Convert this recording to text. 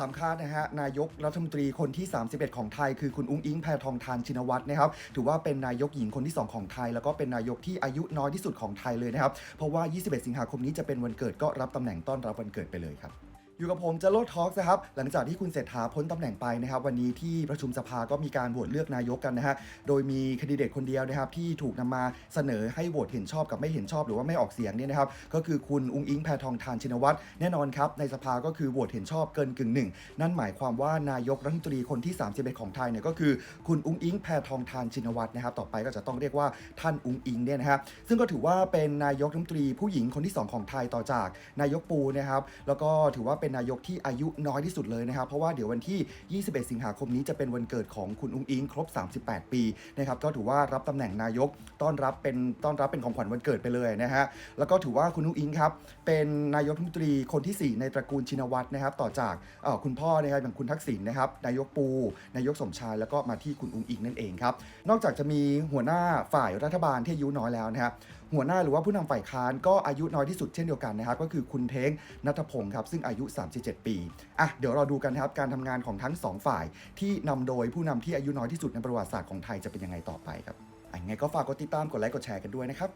ตามคาดนะฮะนายกรัฐมนตรีคนที่ 31 ของไทย คือคุณอุ้งอิงแพทองทานชินวัตรนะครับถือว่าเป็นนายกหญิงคนที่ 2 ของไทย แล้วก็เป็นนายกที่อายุน้อยที่สุดของไทยเลยนะครับเพราะว่า 21 สิงหาคมนี้จะเป็นวันเกิดก็รับตำแหน่งต้อนรับวันเกิดไปเลยครับ อยู่กับผมจะโลดทอล์กนะครับ หลังจากที่คุณเศรษฐาพ้นตำแหน่งไปนะครับ วันนี้ที่ประชุมสภาก็มีการโหวตเลือกนายกกันนะฮะ โดยมีคนดิเดตคนเดียวนะครับ ที่ถูกนำมาเสนอให้โหวตเห็นชอบกับไม่เห็นชอบหรือว่าไม่ออกเสียงเนี่ยนะครับ ก็คือคุณอุ้งอิงแพทองทานชินวัตรแน่นอนครับในสภาก็คือโหวตเห็นชอบเกินกึ่งหนึ่งนั่นหมายความว่านายกรัฐมนตรีคนที่ 31 ของไทยเนี่ยก็คือคุณอุ้งอิงแพทองทานชินวัตรนะครับ ต่อไปก็จะต้องเรียกว่าท่านอุ้งอิงเนี่ยนะฮะซึ่งก็ถือว่าเป็นนายกรัฐมนตรีผู้หญิงคนที่ 2 ของไทยต่อจากนายกปูนะครับแล้วก็ถือว่าเป็นนายกที่อายุน้อยที่สุดเลยนะครับ เพราะว่าเดี๋ยววันที่ 21 สิงหาคมนี้จะเป็นวันเกิดของคุณอุ้งอิงครบ 38 ปีนะครับก็ถือว่ารับตำแหน่งนายกต้อนรับเป็นต้อนรับเป็นของขวัญวันเกิดไปเลยนะฮะแล้วก็ถือว่าคุณอุ้งอิงครับเป็นนายกรัฐมนตรีคนที่ 4 ในตระกูลชินวัตรนะครับ ต่อจากคุณพ่อนะครับอย่างคุณทักษิณนะครับนายกปู นายกสมชายแล้วก็มาที่คุณอุ้งอิงนั่นเองครับนอกจากจะมีหัวหน้าฝ่ายรัฐบาลที่อายุน้อยแล้วนะครับหัวหน้าหรือว่าผู้นำฝ่ายค้านก็อายุน้อยที่สุดเช่นเดียวกันนะครับก็คือคุณเท้งนัทพงศ์ครับซึ่งอายุ37 ปี อะ เดี๋ยวเราดูกันนะครับการทำงานของทั้งสองฝ่าย ที่นำโดยผู้นำที่อายุน้อยที่สุดในประวัติศาสตร์ของไทยจะเป็นยังไงต่อไปครับอะยังไงก็ฝากกดติดตามกดไลค์กดแชร์กันด้วยนะครับ